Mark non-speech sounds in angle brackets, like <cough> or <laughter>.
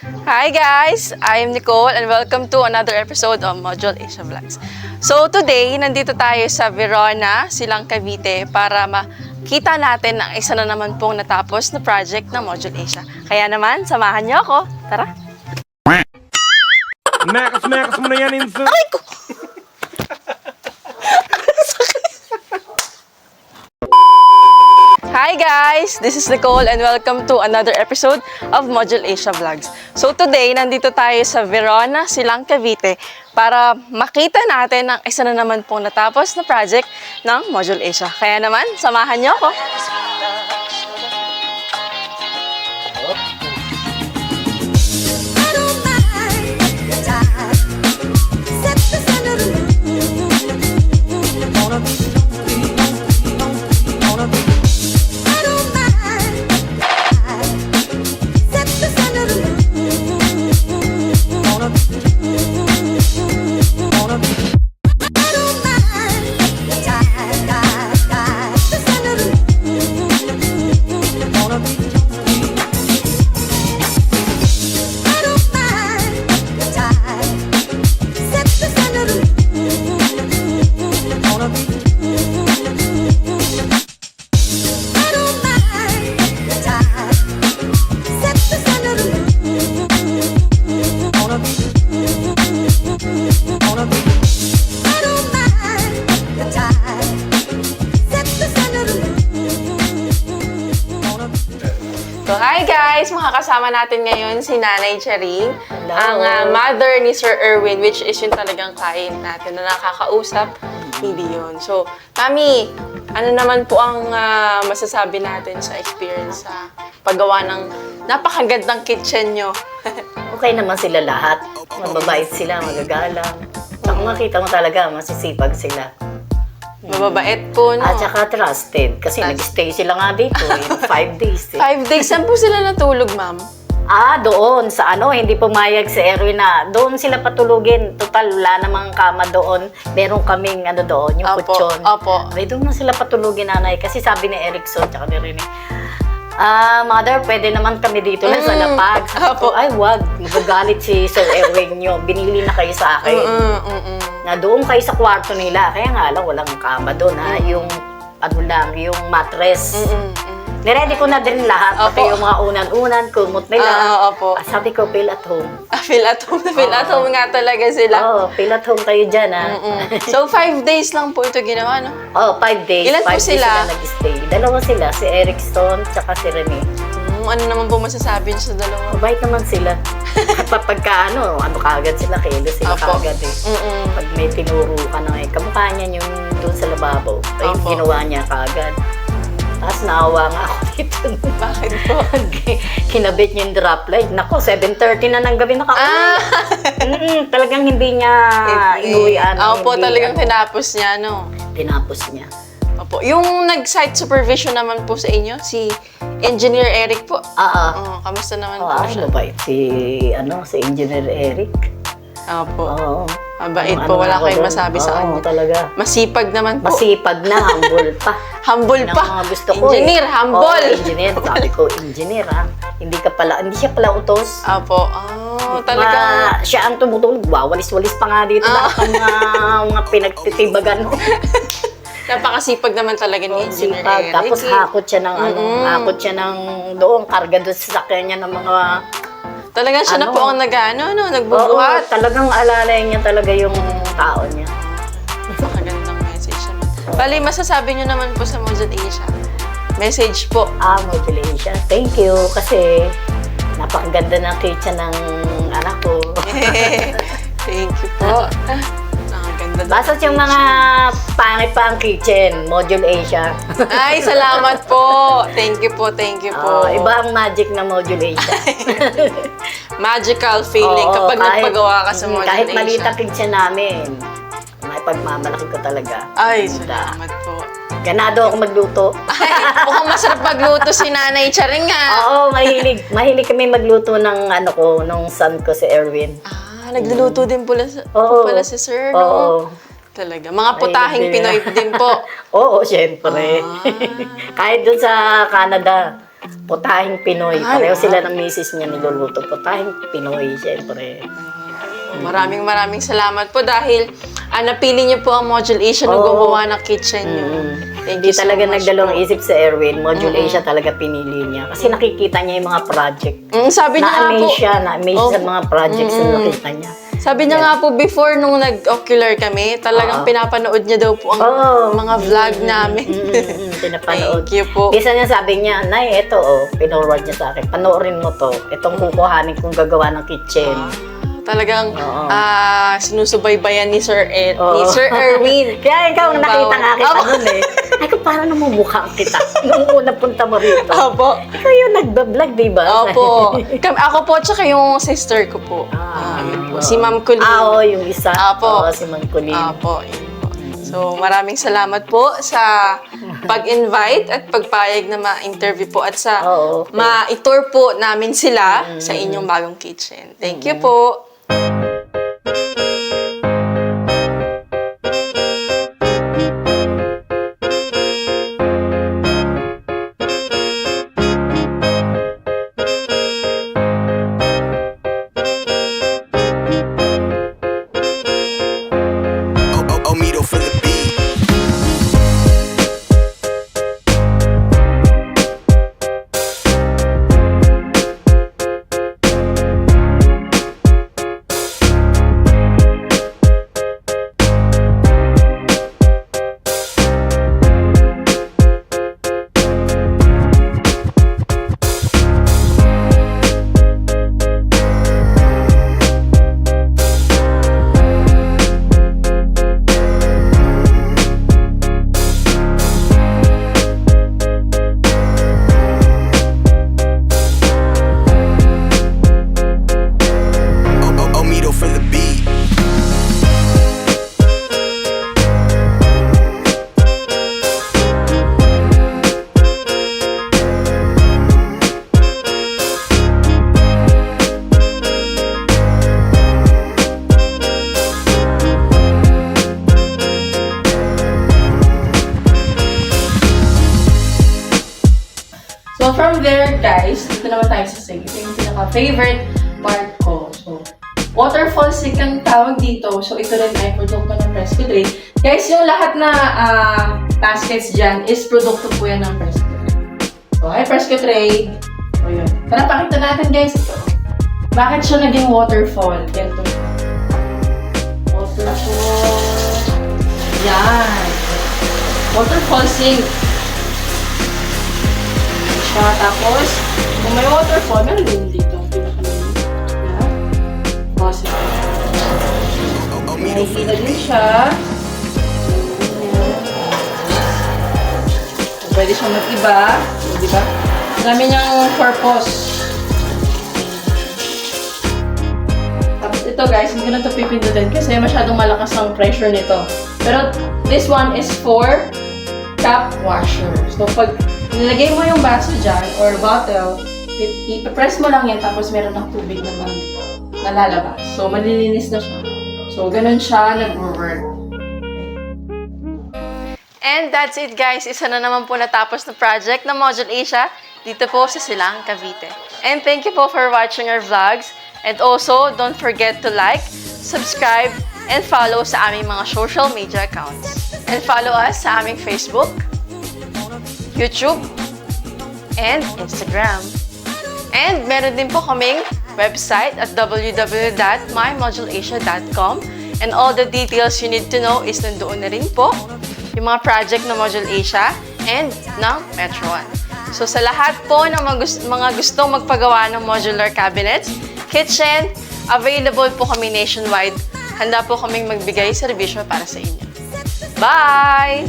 Hi guys! I am Nicole and welcome to another episode of Module Asia Vlogs. So today, nandito tayo sa Verona, Silang Cavite para makita natin ang isa na naman pong natapos na project ng Module Asia. Kaya naman, samahan niyo ako. Tara! Mekas, mekas mo na yan, Inso. Hi guys! This is Nicole and welcome to another episode of Module Asia Vlogs. So today, nandito tayo sa Verona, Silang Cavite para makita natin ang isa na naman pong natapos na project ng Module Asia. Kaya naman, samahan niyo ako. Makakasama natin ngayon si Nanay Charing, ang ah, mother ni Sir Erwin, which is yung talagang client natin na nakakausap ni Dion. So, Mami, ano naman po ang ah, masasabi natin sa experience sa paggawa ng napakagandang kitchen nyo? <laughs> Okay naman sila lahat. Mababait sila, magagalang. Tsaka makita mo talaga, masisipag sila. Mababait po, no? At saka trusted. Kasi Trust- nag-stay sila nga dito, yung <laughs> five days. Eh. Five days, saan po sila natulog, ma'am? Ah, doon, sa ano, hindi pumayag si Erwin na doon sila patulugin. Total, wala namang kama doon. Meron kaming ano doon, yung Opo, kutsyon. opo. Ay, doon na sila patulugin, nanay. Kasi sabi ni Erickson, tsaka ni Rene, Ah, mother, pwede naman kami dito lang sa Mm, lapag. <laughs> Sabi ko, ay, wag. Magagalit si Sir Erwin nyo. Binili na kayo sa akin. Mm, mm, mm. na doon kayo sa kwarto nila. Kaya nga lang, walang kama doon ha. Yung, ano lang, yung mattress. Niready ko na din lahat. Pati Opo. yung mga unan-unan, kumot nila. Ah, opo. Ah, sabi ko, feel at home. <laughs> Ah, feel at home feel at home nga talaga sila. Oo, oh, feel at home kayo dyan ha. Mm. <laughs> So, five days lang po ito ginawa, no? Oh, five days. Ilan po five days sila? nag-stay. Dalawa sila, si Erickson, tsaka si Rene. Mm, ano naman po masasabi niyo sa dalawa? Mabait naman sila. <laughs> Kapag ka, ano, ano kagad sila, kilo sila Opo. kagad eh. Mm-mm. Pag may tinuro ka na eh, kamukha niya yung doon sa lababo. Ay, Opo. ginawa niya kagad. Tapos naawa nga ako <laughs> dito. Bakit po? Kinabit niya yung drop light. Nako, 7.30 na ng gabi nakauwi. Ah! Mm-mm, talagang hindi niya inuwian. Ah, Opo, talagang ano, tinapos niya, no? tinapos niya. Opo. Yung nag-site supervision naman po sa inyo, si Engineer Eric po. Oo. Oh, kamusta naman Oh, po ay, siya? mabait si, ano, si Engineer Eric. Opo. Oo. Mabait Ano- po, ano wala kayong masabi sa Oo, kanya. talaga. Masipag naman po. Masipag na, humble pa. <laughs> Humble Yan pa. ang mga gusto ko Engineer, eh. humble. Oo, engineer. Sabi ko, engineer ha. Hindi ka pala, hindi siya pala utos. Opo. Oh, talaga. Ma, siya ang tumutulog. Wawalis-walis pa nga dito Ah. lahat ng mga, mga pinagtitibagan. <laughs> Napakasipag naman talaga ni Engineer Sipag. Eric. Tapos eh. hakot siya ng ano, Mm-mm. hakot siya ng doon, karga doon sa sakyan niya ng mga... Talagang siya na Ano? po ang nag-ano, no? Oo, Nagbubuhat. talagang alalay niya talaga yung tao niya. Bali, masasabi niyo naman po sa Modern Asia. Message po. Ah, motivation. Thank you kasi napakaganda ng kitchen ng anak ko. <laughs> Thank you po. Ah, Nakaganda daw. Basta yung mga pangit pa ang kitchen, Module Asia. Ay, salamat po. Thank you po, thank you po. Oh, iba ang magic ng Module Asia. <laughs> Magical feeling Oo, kapag kahit- nagpagawa ka sa mm, Modern Kahit Asia. maliit ang kitchen namin, pagmamalaki ko talaga. Ay, Ganda. salamat po. Ganado ako magluto. Ay, mukhang masarap magluto si Nanay Charing nga. Oo, mahilig. Mahilig kami magluto ng ano ko, nung son ko si Erwin. Ah, nagluluto din pala, sa, Oo. pala si Sir, no? Oo. Talaga. Mga putahing Mahilig Pinoy din. po. <laughs> Oo, syempre. Ah. <laughs> Kahit doon sa Canada, Putahing Pinoy. Ay, Pareho wow. sila ng misis niya niluluto. Putahing Pinoy, syempre. Maraming maraming salamat po dahil ah, napili niyo po ang Module Asia na Oo. gumawa ng kitchen niyo. Mm. Thank Hindi you so talaga much nagdalawang po. isip sa Erwin. Module Asia talaga pinili niya. Kasi nakikita niya yung mga project. Mm, sabi niya nga po, Na-amaze siya. Na-amaze sa Opo. mga projects na nakita niya. sabi niya nga po before nung nag-ocular kami, talagang Oo. pinapanood niya daw po ang Oo. mga vlog namin. Mm, <laughs> pinapanood. Thank you po. Isa niya sabi niya, Nay, ito oh, pinorward niya sa akin. Panoorin mo to. Itong kukuhanin kong gagawa ng kitchen. Talagang ah, sinusubaybayan ni Sir, er- ni Oo. Sir <laughs> Erwin. Kaya ikaw Yung nakita bawang- nga kita Opo. nun eh. Ay, kung paano namumukha kita nung una punta mo rito. Opo. Ikaw yung nagbablog, di ba? Opo. <laughs> Kam- ako po, tsaka yung sister ko po. Ah, Ah, yun po. Si Ma'am Colleen. Ah, oo, yung isa. Apo. Oo, si Mang Colleen. Apo, yun po. So, maraming salamat po sa pag-invite at pagpayag na ma-interview po at sa Oo, okay. ma-tour po namin sila sa inyong bagong kitchen. Thank you po. From there, guys, dito naman tayo sa sige. Ito yung pinaka-favorite part ko. So, waterfall stick ang tawag dito. So, ito rin ay produkto ng Fresco Trade. Guys, yung lahat na ah, baskets dyan is produkto po yan ng Fresco Trade. So, ay Fresco Trade. O, yun. Tara, pakita natin, guys, ito. Bakit siya naging waterfall? Ganito. Waterfall. Yan. Waterfall sink siya. Tapos, kung may waterfall, meron din dito. Oh, May hila din siya. Ayan. Pwede siya mag-iba. O, di ba? Dami niyang purpose. Tapos ito guys, hindi ko na ito pipindutin kasi masyadong malakas ang pressure nito. Pero this one is for cup washer. So pag nilagay mo yung baso dyan or bottle, i- i-press mo lang yan tapos meron ng tubig na mag nalalabas. So malilinis na siya. So ganun siya nag-work. And that's it guys. Isa na naman po natapos na project ng Module Asia dito po sa Silang, Cavite. And thank you po for watching our vlogs. And also, don't forget to like, subscribe, and follow sa aming mga social media accounts. And follow us sa aming Facebook, YouTube, and Instagram. And meron din po kaming website at www.mymoduleasia.com and all the details you need to know is nandoon na rin po yung mga project ng Module Asia and ng Metro One. So sa lahat po ng mga, gust- mga gustong magpagawa ng modular cabinets, kitchen, available po kami nationwide. Handa po kaming magbigay serbisyo para sa inyo. Bye!